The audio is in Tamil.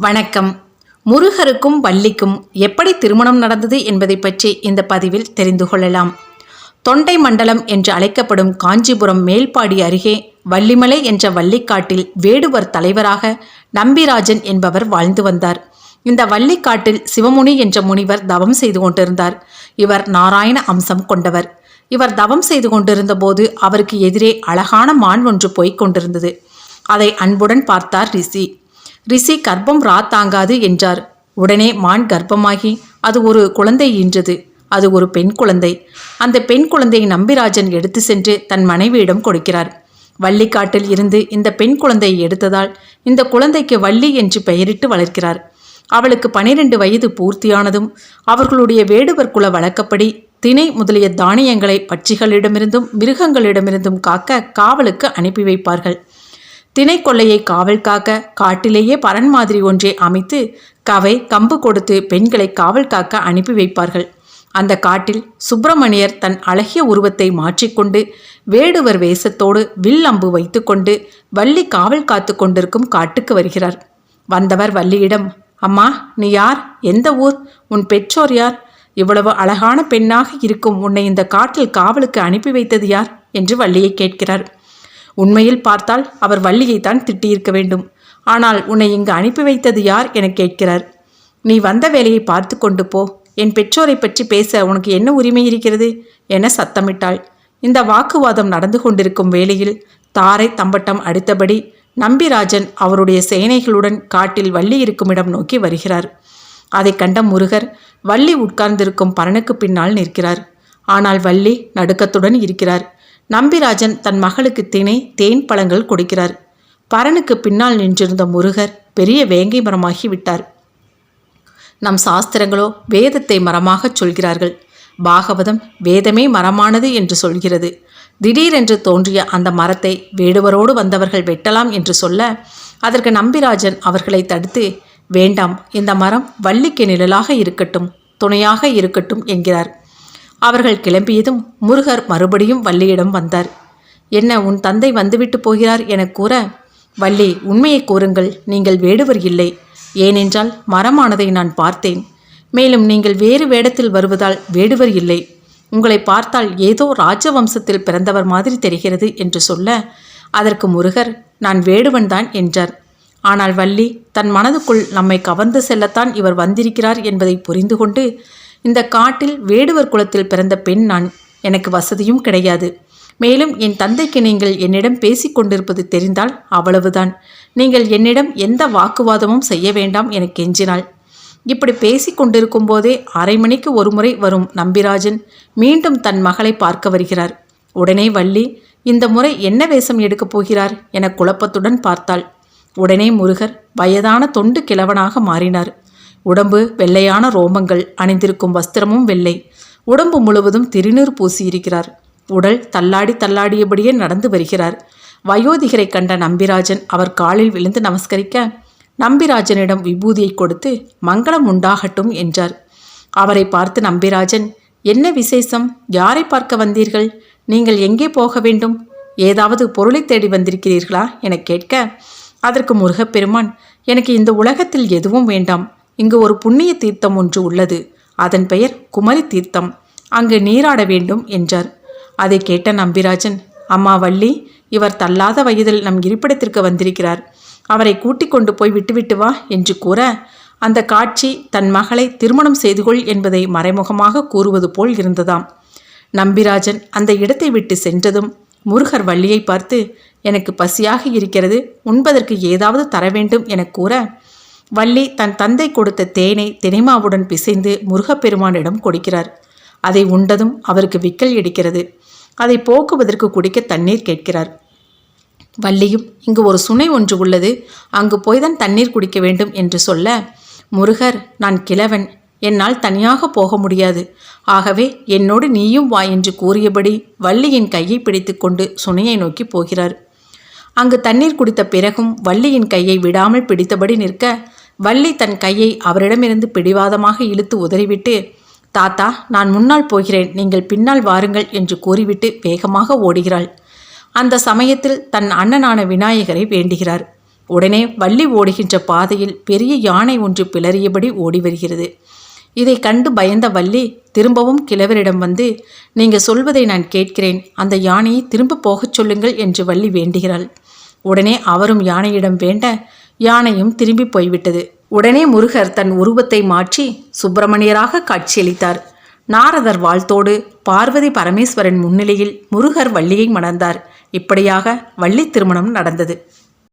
வணக்கம். முருகருக்கும் வள்ளிக்கும் எப்படி திருமணம் நடந்தது என்பதை பற்றி இந்த பதிவில் தெரிந்து கொள்ளலாம். தொண்டை மண்டலம் என்று அழைக்கப்படும் காஞ்சிபுரம் மேல்பாடி அருகே வள்ளிமலை என்ற வள்ளிக்காட்டில் வேடுவர் தலைவராக நம்பிராஜன் என்பவர் வாழ்ந்து வந்தார். இந்த வள்ளிக்காட்டில் சிவமுனி என்ற முனிவர் தவம் செய்து கொண்டிருந்தார். இவர் நாராயண அம்சம் கொண்டவர். இவர் தவம் செய்து கொண்டிருந்த போது அவருக்கு எதிரே அழகான மான் ஒன்று போய்க் கொண்டிருந்தது. அதை அன்புடன் பார்த்தார் ரிஷி. ரிஷி கர்ப்பம் ரா தாங்காது என்றார். உடனே மான் கர்ப்பமாகி அது ஒரு குழந்தை ஈன்றது அது ஒரு பெண் குழந்தை. அந்த பெண் குழந்தையை நம்பிராஜன் எடுத்து சென்று தன் மனைவியிடம் கொடுக்கிறார். வள்ளிக்காட்டில் இருந்து இந்த பெண் குழந்தையை எடுத்ததால் இந்த குழந்தைக்கு வள்ளி என்று பெயரிட்டு வளர்க்கிறார். அவளுக்கு பனிரெண்டு வயது பூர்த்தியானதும் அவர்களுடைய வேடுவர் குல வழக்கப்படி திணை முதலிய தானியங்களை பட்சிகளிடமிருந்தும் மிருகங்களிடமிருந்தும் காக்க காவலுக்கு அனுப்பி வைப்பார்கள். திணை கொள்ளையை காவல் காக்க காட்டிலேயே பரன் மாதிரி ஒன்றை அமைத்து கவை கம்பு கொடுத்து பெண்களை காவல் காக்க அனுப்பி வைப்பார்கள். அந்த காட்டில் சுப்பிரமணியர் தன் அழகிய உருவத்தை மாற்றிக்கொண்டு வேடுவர் வேஷத்தோடு வில் அம்பு வைத்துக்கொண்டு வள்ளி காவல் காத்து கொண்டிருக்கும் காட்டுக்கு வருகிறார். வந்தவர் வள்ளியிடம் அம்மா நீ யார்? எந்த ஊர்? உன் பெற்றோர் யார்? இவ்வளவு அழகான பெண்ணாக இருக்கும் உன்னை இந்த காட்டில் காவலுக்கு அனுப்பி வைத்தது யார்? என்று வள்ளியை கேட்கிறார். உண்மையில் பார்த்தால் அவர் வள்ளியைத்தான் திட்டியிருக்க வேண்டும். ஆனால் உன்னை இங்கு அனுப்பி வைத்தது யார் என கேட்கிறார். நீ வந்த வேலையை பார்த்து கொண்டு போ. என் பெற்றோரை பற்றி பேச உனக்கு என்ன உரிமை இருக்கிறது? என சத்தமிட்டாள். இந்த வாக்குவாதம் நடந்து கொண்டிருக்கும் வேளையில் தாரை தம்பட்டம் அடித்தபடி நம்பிராஜன் அவருடைய சேனைகளுடன் காட்டில் வள்ளி இருக்கும் இடம் நோக்கி வருகிறார். அதை கண்ட முருகர் வள்ளி உட்கார்ந்திருக்கும் பரனுக்கு பின்னால் நிற்கிறார். ஆனால் வள்ளி நடுக்கத்துடன் இருக்கிறார். நம்பிராஜன் தன் மகளுக்கு திணை தேன் பழங்கள் கொடுக்கிறார். பரனுக்கு பின்னால் நின்றிருந்த முருகர் பெரிய வேங்கை மரமாகி விட்டார். நம் சாஸ்திரங்களோ வேதத்தை மரமாகச் சொல்கிறார்கள். பாகவதம் வேதமே மரமானது என்று சொல்கிறது. திடீரென்று தோன்றிய அந்த மரத்தை வேடுவரோடு வந்தவர்கள் வெட்டலாம் என்று சொல்ல அதற்கு நம்பிராஜன் அவர்களை தடுத்து வேண்டாம் இந்த மரம் வள்ளிக்கு நிழலாக இருக்கட்டும் துணையாக இருக்கட்டும் என்கிறார். அவர்கள் கிளம்பியதும் முருகர் மறுபடியும் வள்ளியிடம் வந்தார். என்ன உன் தந்தை வந்துவிட்டு போகிறார் என கூற வள்ளி உண்மையை கூறுங்கள் நீங்கள் வேடுவர் இல்லை. ஏனென்றால் மரமானதை நான் பார்த்தேன். மேலும் நீங்கள் வேறு வேடத்தில் வருவதால் வேடுவர் இல்லை. உங்களை பார்த்தால் ஏதோ ராஜவம்சத்தில் பிறந்தவர் மாதிரி தெரிகிறது என்று சொல்ல அதற்கு முருகர் நான் வேடுவன்தான் என்றார். ஆனால் வள்ளி தன் மனதுக்குள் நம்மை கவர்ந்து செல்லத்தான் இவர் வந்திருக்கிறார் என்பதை புரிந்து கொண்டு இந்த காட்டில் வேடுவர் குலத்தில் பிறந்த பெண் நான் எனக்கு வசதியும் கிடையாது. மேலும் என் தந்தைக்கு நீங்கள் என்னிடம் பேசிக் கொண்டிருப்பது தெரிந்தால் அவ்வளவுதான். நீங்கள் என்னிடம் எந்த வாக்குவாதமும் செய்ய வேண்டாம் என கெஞ்சினாள். இப்படி பேசிக் கொண்டிருக்கும் போதே அரை மணிக்கு ஒருமுறை வரும் நம்பிராஜன் மீண்டும் தன் மகளை பார்க்க வருகிறார். உடனே வள்ளி இந்த முறை என்ன வேஷம் எடுக்கப் போகிறார் என குழப்பத்துடன் பார்த்தாள். உடனே முருகர் வயதான தொண்டு கிழவனாக மாறினார். உடம்பு வெள்ளையான ரோமங்கள் அணிந்திருக்கும் வஸ்திரமும் வெள்ளை. உடம்பு முழுவதும் திருநீர் பூசியிருக்கிறார். உடல் தள்ளாடி தள்ளாடியபடியே நடந்து வருகிறார். வயோதிகரை கண்ட நம்பிராஜன் அவர் காலில் விழுந்து நமஸ்கரிக்க நம்பிராஜனிடம் விபூதியை கொடுத்து மங்களம் உண்டாகட்டும் என்றார். அவரை பார்த்து நம்பிராஜன் என்ன விசேஷம்? யாரை பார்க்க வந்தீர்கள்? நீங்கள் எங்கே போக வேண்டும்? ஏதாவது பொருளை தேடி வந்திருக்கிறீர்களா? என கேட்க அதற்கு முருகப்பெருமான் எனக்கு இந்த உலகத்தில் எதுவும் வேண்டாம். இங்கு ஒரு புண்ணிய தீர்த்தம் ஒன்று உள்ளது. அதன் பெயர் குமரி தீர்த்தம். அங்கு நீராட வேண்டும் என்றார். அதை கேட்ட நம்பிராஜன் அம்மா வள்ளி இவர் தள்ளாத வயதில் நம் இருப்பிடத்திற்கு வந்திருக்கிறார். அவரை கூட்டிக் கொண்டு போய் விட்டுவிட்டு வா என்று கூற அந்த காட்சி தன் மகளை திருமணம் செய்து கொள் என்பதை மறைமுகமாக கூறுவது போல் இருந்ததாம். நம்பிராஜன் அந்த இடத்தை விட்டு சென்றதும் முருகர் வள்ளியை பார்த்து எனக்கு பசியாக இருக்கிறது உண்பதற்கு ஏதாவது தர வேண்டும் என கூற வள்ளி தன் தந்தை கொடுத்த தேனை தினைமாவுடன் பிசைந்து முருகப்பெருமானிடம் கொடுக்கிறார். அதை உண்டதும் அவருக்கு விக்கல் எடுக்கிறது. அதை போக்குவதற்கு குடிக்க தண்ணீர் கேட்கிறார். வள்ளியும் இங்கு ஒரு சுனை ஒன்று உள்ளது. அங்கு போய்தான் தண்ணீர் குடிக்க வேண்டும் என்று சொல்ல முருகர் நான் கிழவன். என்னால் தனியாக போக முடியாது. ஆகவே என்னோடு நீயும் வா என்று கூறியபடி வள்ளியின் கையை பிடித்துக்கொண்டு சுனையை நோக்கி போகிறார். அங்கு தண்ணீர் குடித்த பிறகும் வள்ளியின் கையை விடாமல் பிடித்தபடி நிற்க வள்ளி தன் கையை அவரிடமிருந்து பிடிவாதமாக இழுத்து உதறிவிட்டு தாத்தா நான் முன்னால் போகிறேன். நீங்கள் பின்னால் வாருங்கள் என்று கூறிவிட்டு வேகமாக ஓடுகிறாள். அந்த சமயத்தில் தன் அண்ணனான விநாயகரை வேண்டுகிறார். உடனே வள்ளி ஓடுகின்ற பாதையில் பெரிய யானை ஒன்று பிளறியபடி ஓடி வருகிறது. இதை கண்டு பயந்த வள்ளி திரும்பவும் கிழவரிடம் வந்து நீங்கள் சொல்வதை நான் கேட்கிறேன். அந்த யானையை திரும்ப போகச் சொல்லுங்கள் என்று வள்ளி வேண்டுகிறாள். உடனே அவரும் யானையிடம் வேண்ட யானையும் திரும்பி போய்விட்டது. உடனே முருகர் தன் உருவத்தை மாற்றி சுப்பிரமணியராக காட்சியளித்தார். நாரதர் வாழ்த்தோடு பார்வதி பரமேஸ்வரன் முன்னிலையில் முருகர் வள்ளியை மணந்தார். இப்படியாக வள்ளி திருமணம் நடந்தது.